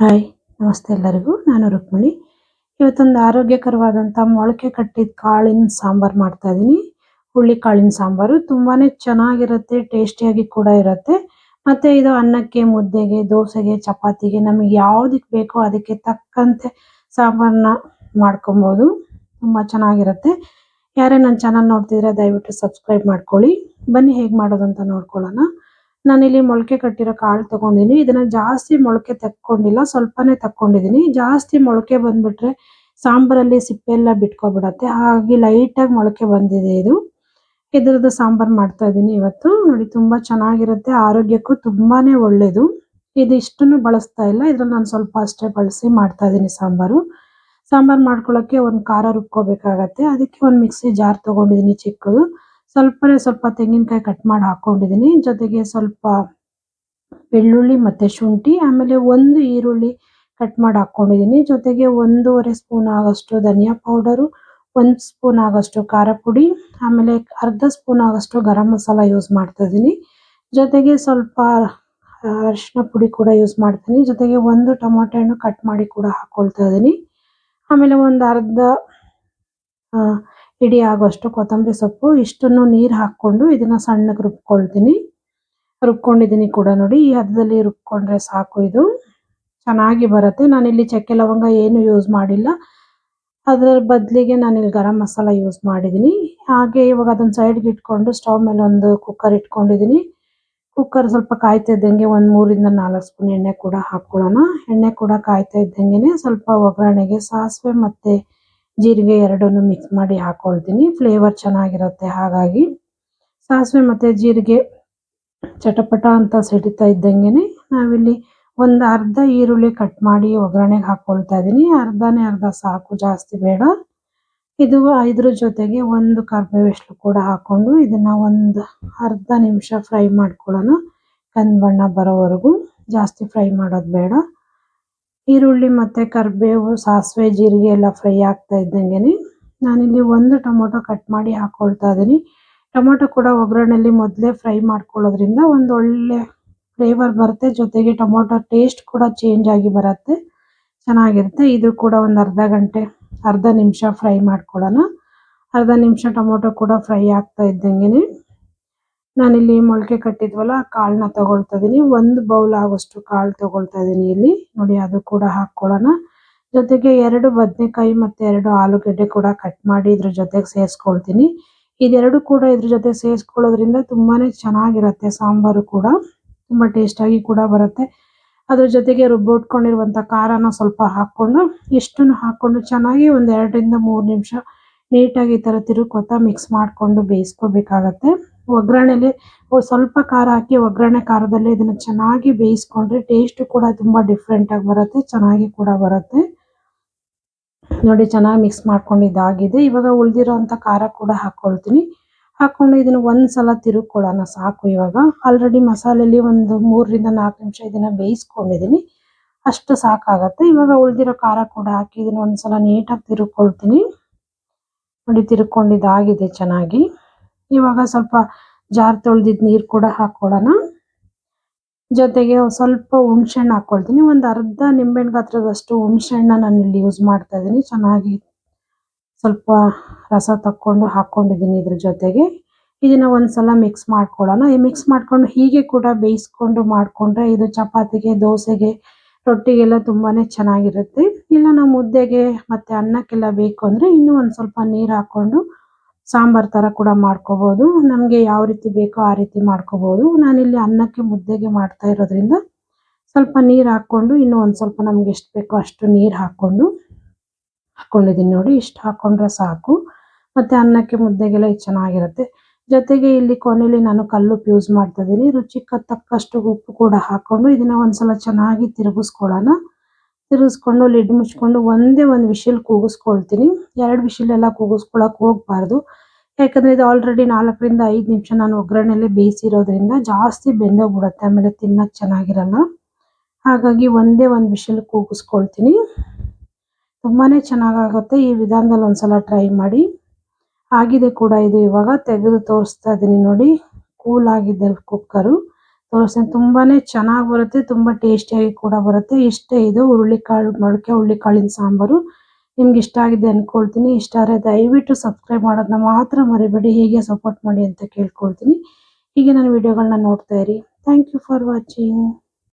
Hi, ನಮಸ್ತೆ ಎಲ್ಲರಿಗೂ. ನಾನು ರುಕ್ಮಿಣಿ. ಇವತ್ತೊಂದು ಆರೋಗ್ಯಕರವಾದಂಥ ಮೊಳಕೆ ಕಟ್ಟಿದ ಕಾಳಿನ ಸಾಂಬಾರ್ ಮಾಡ್ತಾ ಇದ್ದೀನಿ. ಹುಳ್ಳಿ ಕಾಳಿನ ಸಾಂಬಾರು ತುಂಬಾನೇ ಚೆನ್ನಾಗಿರುತ್ತೆ, ಟೇಸ್ಟಿಯಾಗಿ ಕೂಡ ಇರುತ್ತೆ. ಮತ್ತೆ ಇದು ಅನ್ನಕ್ಕೆ, ಮುದ್ದೆಗೆ, ದೋಸೆಗೆ, ಚಪಾತಿಗೆ ನಮಗೆ ಯಾವುದಕ್ಕೆ ಬೇಕೋ ಅದಕ್ಕೆ ತಕ್ಕಂತೆ ಸಾಂಬಾರನ್ನ ಮಾಡ್ಕೊಬೋದು. ತುಂಬಾ ಚೆನ್ನಾಗಿರುತ್ತೆ. ಯಾರೇ ನನ್ನ ಚಾನಲ್ ನೋಡ್ತಿದ್ರೆ ದಯವಿಟ್ಟು ಸಬ್ಸ್ಕ್ರೈಬ್ ಮಾಡ್ಕೊಳ್ಳಿ. ಬನ್ನಿ ಹೇಗೆ ಮಾಡೋದು ಅಂತ ನೋಡ್ಕೊಳ್ಳೋಣ. ನಾನಿಲ್ಲಿ ಮೊಳಕೆ ಕಟ್ಟಿರೋ ಕಾಳು ತಗೊಂಡಿನಿ. ಇದನ್ನ ಜಾಸ್ತಿ ಮೊಳಕೆ ತಕ್ಕೊಂಡಿಲ್ಲ, ಸ್ವಲ್ಪನೇ ತಕ್ಕೊಂಡಿದೀನಿ. ಜಾಸ್ತಿ ಮೊಳಕೆ ಬಂದ್ಬಿಟ್ರೆ ಸಾಂಬಾರಲ್ಲಿ ಸಿಪ್ಪೆ ಎಲ್ಲ ಬಿಟ್ಕೊಬಿಡತ್ತೆ. ಹಾಗಾಗಿ ಲೈಟ್ ಆಗಿ ಮೊಳಕೆ ಬಂದಿದೆ ಇದು. ಇದ್ರದ್ದು ಸಾಂಬಾರ್ ಮಾಡ್ತಾ ಇದ್ದೀನಿ ಇವತ್ತು. ನೋಡಿ, ತುಂಬಾ ಚೆನ್ನಾಗಿರುತ್ತೆ. ಆರೋಗ್ಯಕ್ಕೂ ತುಂಬಾನೇ ಒಳ್ಳೇದು. ಇದು ಇಷ್ಟನ್ನು ಬಳಸ್ತಾ ಇಲ್ಲ. ಇದ್ರಲ್ಲಿ ನಾನು ಸ್ವಲ್ಪ ಅಷ್ಟೇ ಬಳಸಿ ಮಾಡ್ತಾ ಇದ್ದೀನಿ ಸಾಂಬಾರು. ಸಾಂಬಾರ್ ಮಾಡ್ಕೊಳ್ಳೋಕ್ಕೆ ಒಂದು ಖಾರ ರುಬ್ಕೋಬೇಕಾಗತ್ತೆ. ಅದಕ್ಕೆ ಒಂದು ಮಿಕ್ಸಿ ಜಾರ್ ತೊಗೊಂಡಿದ್ದೀನಿ ಚಿಕ್ಕದು. ಸ್ವಲ್ಪನೇ ಸ್ವಲ್ಪ ತೆಂಗಿನಕಾಯಿ ಕಟ್ ಮಾಡಿ ಹಾಕೊಂಡಿದ್ದೀನಿ. ಜೊತೆಗೆ ಸ್ವಲ್ಪ ಬೆಳ್ಳುಳ್ಳಿ ಮತ್ತೆ ಶುಂಠಿ, ಆಮೇಲೆ ಒಂದು ಈರುಳ್ಳಿ ಕಟ್ ಮಾಡಿ ಹಾಕೊಂಡಿದ್ದೀನಿ. ಜೊತೆಗೆ ಒಂದೂವರೆ ಸ್ಪೂನ್ ಆಗಷ್ಟು ಧನಿಯಾ ಪೌಡರು, ಒಂದು ಸ್ಪೂನ್ ಆಗೋಷ್ಟು ಖಾರ ಪುಡಿ, ಆಮೇಲೆ ಅರ್ಧ ಸ್ಪೂನ್ ಆಗೋಷ್ಟು ಗರಂ ಮಸಾಲ ಯೂಸ್ ಮಾಡ್ತಾ ಇದ್ದೀನಿ. ಜೊತೆಗೆ ಸ್ವಲ್ಪ ಅರಿಶಿನ ಪುಡಿ ಕೂಡ ಯೂಸ್ ಮಾಡ್ತೀನಿ ಜೊತೆಗೆ ಒಂದು ಟೊಮೊಟೊ ಹಣ್ಣು ಕಟ್ ಮಾಡಿ ಕೂಡ ಹಾಕೊಳ್ತಾ ಇದ್ದೀನಿ. ಆಮೇಲೆ ಒಂದು ಅರ್ಧ ಇಡೀ ಆಗೋಷ್ಟು ಕೊತ್ತಂಬರಿ ಸೊಪ್ಪು, ಇಷ್ಟನ್ನು ನೀರು ಹಾಕ್ಕೊಂಡು ಇದನ್ನ ಸಣ್ಣಗೆ ರುಬ್ಕೊಳ್ತೀನಿ. ರುಬ್ಕೊಂಡಿದ್ದೀನಿ ಕೂಡ ನೋಡಿ, ಈ ಹದದಲ್ಲಿ ರುಬ್ಕೊಂಡ್ರೆ ಸಾಕು ಇದು. ಚೆನ್ನಾಗಿ ಬರುತ್ತೆ. ನಾನಿಲ್ಲಿ ಚಕ್ಕೆ ಲವಂಗ ಏನು ಯೂಸ್ ಮಾಡಿಲ್ಲ. ಅದರ ಬದಲಿಗೆ ನಾನಿಲ್ಲಿ ಗರಂ ಮಸಾಲ ಯೂಸ್ ಮಾಡಿದ್ದೀನಿ ಹಾಗೆ ಇವಾಗ ಅದನ್ನ ಸೈಡ್ಗೆ ಇಟ್ಕೊಂಡು ಸ್ಟವ್ ಮೇಲೆ ಒಂದು ಕುಕ್ಕರ್ ಇಟ್ಕೊಂಡಿದ್ದೀನಿ ಕುಕ್ಕರ್ ಸ್ವಲ್ಪ ಕಾಯ್ತಾ ಇದ್ದಂಗೆ ಒಂದು ಮೂರಿಂದ ನಾಲ್ಕು ಸ್ಪೂನ್ ಎಣ್ಣೆ ಕೂಡ ಹಾಕ್ಕೊಳ್ಳೋಣ. ಎಣ್ಣೆ ಕೂಡ ಕಾಯ್ತಾ ಇದ್ದಂಗೆ ಸ್ವಲ್ಪ ಒಗ್ಗರಣೆಗೆ ಸಾಸಿವೆ ಮತ್ತೆ ಜೀರಿಗೆ ಎರಡನ್ನು ಮಿಕ್ಸ್ ಮಾಡಿ ಹಾಕೊಳ್ತೀನಿ. ಫ್ಲೇವರ್ ಚೆನ್ನಾಗಿರುತ್ತೆ. ಹಾಗಾಗಿ ಸಾಸಿವೆ ಮತ್ತು ಜೀರಿಗೆ ಚಟಪಟ ಅಂತ ಸಿಡಿತಾ ಇದ್ದಂಗೆ ನಾವಿಲ್ಲಿ ಒಂದು ಅರ್ಧ ಈರುಳ್ಳಿ ಕಟ್ ಮಾಡಿ ಒಗ್ಗರಣೆಗೆ ಹಾಕ್ಕೊಳ್ತಾ ಇದ್ದೀನಿ. ಅರ್ಧನೇ ಅರ್ಧ ಸಾಕು, ಜಾಸ್ತಿ ಬೇಡ. ಇದು ಇದ್ರ ಜೊತೆಗೆ ಒಂದು ಕರ್ಬೇವಿಷ್ಟು ಕೂಡ ಹಾಕ್ಕೊಂಡು ಇದನ್ನ ಒಂದು ಅರ್ಧ ನಿಮಿಷ ಫ್ರೈ ಮಾಡ್ಕೊಳ್ಳೋಣ. ಕಂದು ಬಣ್ಣ ಬರೋವರೆಗೂ ಜಾಸ್ತಿ ಫ್ರೈ ಮಾಡೋದು ಬೇಡ. ಈರುಳ್ಳಿ ಮತ್ತೆ ಕರಿಬೇವು, ಸಾಸಿವೆ, ಜೀರಿಗೆ ಎಲ್ಲ ಫ್ರೈ ಆಗ್ತಾ ಇದ್ದಂಗೆನೆ. ನಾನಿಲ್ಲಿ ಒಂದು ಟೊಮೊಟೊ ಕಟ್ ಮಾಡಿ ಹಾಕ್ಕೊಳ್ತಾ ಇದ್ದೀನಿ. ಟೊಮೊಟೊ ಕೂಡ ಒಗ್ಗರಣೆಯಲ್ಲಿ ಮೊದಲೇ ಫ್ರೈ ಮಾಡ್ಕೊಳ್ಳೋದ್ರಿಂದ ಒಂದು ಒಳ್ಳೆ ಫ್ಲೇವರ್ ಬರುತ್ತೆ. ಜೊತೆಗೆ ಟೊಮೊಟೊ ಟೇಸ್ಟ್ ಕೂಡ ಚೇಂಜ್ ಆಗಿ ಬರುತ್ತೆ. ಚೆನ್ನಾಗಿರುತ್ತೆ. ಇದು ಕೂಡ ಒಂದು ಅರ್ಧ ಗಂಟೆ, ಅರ್ಧ ನಿಮಿಷ ಫ್ರೈ ಮಾಡ್ಕೊಳ್ಳೋಣ. ಅರ್ಧ ನಿಮಿಷ ಟೊಮೊಟೊ ಕೂಡ ಫ್ರೈ ಆಗ್ತಾ ಇದ್ದಂಗೆ ನಾನಿಲ್ಲಿ ಮೊಳಕೆ ಕಟ್ಟಿದ್ವಲ್ಲ, ಆ ಕಾಳನ್ನ ತಗೊಳ್ತಾ ಇದ್ದೀನಿ ಒಂದು ಬೌಲ್ ಆಗೋಷ್ಟು ಕಾಳು ತಗೊಳ್ತಾ ಇದ್ದೀನಿ ಇಲ್ಲಿ. ನೋಡಿ, ಅದು ಕೂಡ ಹಾಕ್ಕೊಳ್ಳೋಣ. ಜೊತೆಗೆ ಎರಡು ಬದನೆಕಾಯಿ ಮತ್ತೆ ಎರಡು ಆಲೂಗಡ್ಡೆ ಕೂಡ ಕಟ್ ಮಾಡಿ ಇದ್ರ ಜೊತೆಗೆ ಸೇರಿಸ್ಕೊಳ್ತೀನಿ. ಇದೆರಡು ಕೂಡ ಇದ್ರ ಜೊತೆ ಸೇರಿಸ್ಕೊಳ್ಳೋದ್ರಿಂದ ತುಂಬಾನೇ ಚೆನ್ನಾಗಿರುತ್ತೆ ಸಾಂಬಾರು ಕೂಡ. ತುಂಬ ಟೇಸ್ಟಾಗಿ ಕೂಡ ಬರುತ್ತೆ. ಅದ್ರ ಜೊತೆಗೆ ರುಬ್ಬಿಟ್ಕೊಂಡಿರುವಂಥ ಖಾರನ ಸ್ವಲ್ಪ ಹಾಕ್ಕೊಂಡು, ಇಷ್ಟನ್ನು ಹಾಕ್ಕೊಂಡು ಚೆನ್ನಾಗಿ ಒಂದು ಎರಡರಿಂದ ಮೂರು ನಿಮಿಷ ನೀಟಾಗಿ ಈ ಥರ ತಿರುಗ್ಕೊತಾ ಮಿಕ್ಸ್ ಮಾಡಿಕೊಂಡು ಬೇಯಿಸ್ಕೋಬೇಕಾಗತ್ತೆ. ಒಗ್ಗರಣೆಲಿ ಸ್ವಲ್ಪ ಖಾರ ಹಾಕಿ ಒಗ್ಗರಣೆ ಖಾರದಲ್ಲಿ ಇದನ್ನು ಚೆನ್ನಾಗಿ ಬೇಯಿಸ್ಕೊಂಡ್ರೆ ಟೇಸ್ಟ್ ಕೂಡ ತುಂಬ ಡಿಫ್ರೆಂಟ್ ಆಗಿ ಬರುತ್ತೆ, ಚೆನ್ನಾಗಿ ಕೂಡ ಬರುತ್ತೆ. ನೋಡಿ, ಚೆನ್ನಾಗಿ ಮಿಕ್ಸ್ ಮಾಡ್ಕೊಂಡಿದ್ದಾಗಿದೆ ಇವಾಗ ಉಳಿದಿರೋಂಥ ಖಾರ ಕೂಡ ಹಾಕ್ಕೊಳ್ತೀನಿ ಹಾಕ್ಕೊಂಡು ಇದನ್ನು ಒಂದ್ಸಲ ತಿರುಗ್ಕೊಳ್ಳೋಣ, ಸಾಕು ಇವಾಗ. ಆಲ್ರೆಡಿ ಮಸಾಲೆಯಲ್ಲಿ ಒಂದು ಮೂರರಿಂದ ನಾಲ್ಕು ನಿಮಿಷ ಇದನ್ನ ಬೇಯಿಸ್ಕೊಂಡಿದ್ದೀನಿ ಅಷ್ಟು ಸಾಕಾಗತ್ತೆ. ಇವಾಗ ಉಳಿದಿರೋ ಖಾರ ಕೂಡ ಹಾಕಿ ಇದನ್ನ ಒಂದ್ಸಲ ನೀಟಾಗಿ ತಿರುಗ್ಕೊಳ್ತೀನಿ. ನೋಡಿ ತಿರುಕೊಂಡಿದ್ದಾಗಿದೆ ಚೆನ್ನಾಗಿ. ಇವಾಗ ಸ್ವಲ್ಪ ಜಾರ್ ತೊಳೆದಿದ್ದು ನೀರು ಕೂಡ ಹಾಕ್ಕೊಳ್ಳೋಣ ಜೊತೆಗೆ ಸ್ವಲ್ಪ ಹುಣ್ಸೆಹಣ್ಣು ಹಾಕ್ಕೊಳ್ತೀನಿ ಒಂದು ಅರ್ಧ ನಿಂಬೆಹಣ್ಣು ಗಾತ್ರದಷ್ಟು ಹುಣ್ಸೆಹಣ್ಣ ನಾನು ಇಲ್ಲಿ ಯೂಸ್ ಮಾಡ್ತಾ ಇದ್ದೀನಿ. ಚೆನ್ನಾಗಿ ಸ್ವಲ್ಪ ರಸ ತಕ್ಕೊಂಡು ಹಾಕ್ಕೊಂಡಿದ್ದೀನಿ ಇದ್ರ ಜೊತೆಗೆ. ಇದನ್ನ ಒಂದ್ಸಲ ಮಿಕ್ಸ್ ಮಾಡ್ಕೊಳ್ಳೋಣ. ಈ ಮಿಕ್ಸ್ ಮಾಡ್ಕೊಂಡು ಹೀಗೆ ಕೂಡ ಬೇಯಿಸ್ಕೊಂಡು ಮಾಡಿಕೊಂಡ್ರೆ ಇದು ಚಪಾತಿಗೆ, ದೋಸೆಗೆ, ರೊಟ್ಟಿಗೆಲ್ಲ ತುಂಬಾನೇ ಚೆನ್ನಾಗಿರುತ್ತೆ. ಇಲ್ಲ ನಾವು ಮುದ್ದೆಗೆ ಮತ್ತೆ ಅನ್ನಕ್ಕೆಲ್ಲ ಬೇಕು ಅಂದರೆ ಇನ್ನೂ ಒಂದು ಸ್ವಲ್ಪ ನೀರು ಹಾಕ್ಕೊಂಡು ಸಾಂಬಾರ್ ಥರ ಕೂಡ ಮಾಡ್ಕೋಬೋದು. ನಮಗೆ ಯಾವ ರೀತಿ ಬೇಕೋ ಆ ರೀತಿ ಮಾಡ್ಕೋಬೋದು. ನಾನಿಲ್ಲಿ ಅನ್ನಕ್ಕೆ ಮುದ್ದೆಗೆ ಮಾಡ್ತಾ ಇರೋದ್ರಿಂದ ಸ್ವಲ್ಪ ನೀರು ಹಾಕ್ಕೊಂಡು, ಇನ್ನೂ ಒಂದು ಸ್ವಲ್ಪ ನಮ್ಗೆ ಎಷ್ಟು ಬೇಕೋ ಅಷ್ಟು ನೀರು ಹಾಕ್ಕೊಂಡು ಹಾಕ್ಕೊಂಡಿದ್ದೀನಿ ನೋಡಿ, ಇಷ್ಟು ಹಾಕ್ಕೊಂಡ್ರೆ ಸಾಕು. ಮತ್ತು ಅನ್ನಕ್ಕೆ ಮುದ್ದೆಗೆಲ್ಲ ಇದು ಚೆನ್ನಾಗಿರುತ್ತೆ. ಜೊತೆಗೆ ಇಲ್ಲಿ ಕೊನೆಯಲ್ಲಿ ನಾನು ಕಲ್ಲುಪ್ಪು ಯೂಸ್ ಮಾಡ್ತಾ ಇದ್ದೀನಿ ರುಚಿಗೆ ತಕ್ಕಷ್ಟು ಉಪ್ಪು ಕೂಡ ಹಾಕ್ಕೊಂಡು ಇದನ್ನ ಒಂದ್ಸಲ ಚೆನ್ನಾಗಿ ತಿರುಗಿಸ್ಕೊಳ್ಳೋಣ. ತಿರುಗಿಸ್ಕೊಂಡು ಲಿಡ್ ಮುಚ್ಕೊಂಡು ಒಂದೇ ಒಂದು ವಿಷಲ್ ಕೂಗಿಸ್ಕೊಳ್ತೀನಿ. ಎರಡು ಎಲ್ಲ ಕೂಗಿಸ್ಕೊಳಕ್ ಹೋಗ್ಬಾರ್ದು. ಯಾಕಂದ್ರೆ ಇದು ಆಲ್ರೆಡಿ ನಾಲ್ಕರಿಂದ ಐದು ನಿಮಿಷ ನಾನು ಒಗ್ಗರಣೆಲಿ ಬೇಯಿಸಿರೋದ್ರಿಂದ ಜಾಸ್ತಿ ಬೆಂದೋಗ್ಬಿಡುತ್ತೆ, ಆಮೇಲೆ ತಿನ್ನಕ್ ಚೆನ್ನಾಗಿರಲ್ಲ. ಹಾಗಾಗಿ ಒಂದೇ ಒಂದು ವಿಷಲ್ ಕೂಗಿಸ್ಕೊಳ್ತೀನಿ. ತುಂಬಾನೇ ಚೆನ್ನಾಗಾಗುತ್ತೆ, ಈ ವಿಧಾನದಲ್ಲಿ ಒಂದ್ಸಲ ಟ್ರೈ ಮಾಡಿ. ಆಗಿದೆ ಕೂಡ ಇದು ಇವಾಗ, ತೆಗೆದು ತೋರಿಸ್ತಾ ಇದ್ದೀನಿ ನೋಡಿ. ಕೂಲ್ ಆಗಿದೆ ಕುಕ್ಕರು. ತೋರಿಸ್ತೀನಿ, ತುಂಬಾನೇ ಚೆನ್ನಾಗಿ ಬರುತ್ತೆ, ತುಂಬಾ ಟೇಸ್ಟಿಯಾಗಿ ಕೂಡ ಬರುತ್ತೆ. ಇಷ್ಟೇ ಇದು, ಹುರುಳಿಕಾಳು, ಮೊಳಕೆ ಹುರುಳಿಕಾಳಿನ ಸಾಂಬಾರು. ನಿಮ್ಗೆ ಇಷ್ಟ ಆಗಿದೆ ಅನ್ಕೊಳ್ತೀನಿ. ಇಷ್ಟ ಆದರೆ ದಯವಿಟ್ಟು ಸಬ್ಸ್ಕ್ರೈಬ್ ಮಾಡೋದನ್ನ ಮಾತ್ರ ಮರಿಬೇಡಿ. ಹೀಗೆ ಸಪೋರ್ಟ್ ಮಾಡಿ ಅಂತ ಕೇಳ್ಕೊಳ್ತೀನಿ. ಹೀಗೆ ನನ್ನ ವಿಡಿಯೋಗಳನ್ನ ನೋಡ್ತಾ ಇರಿ. Thank you for watching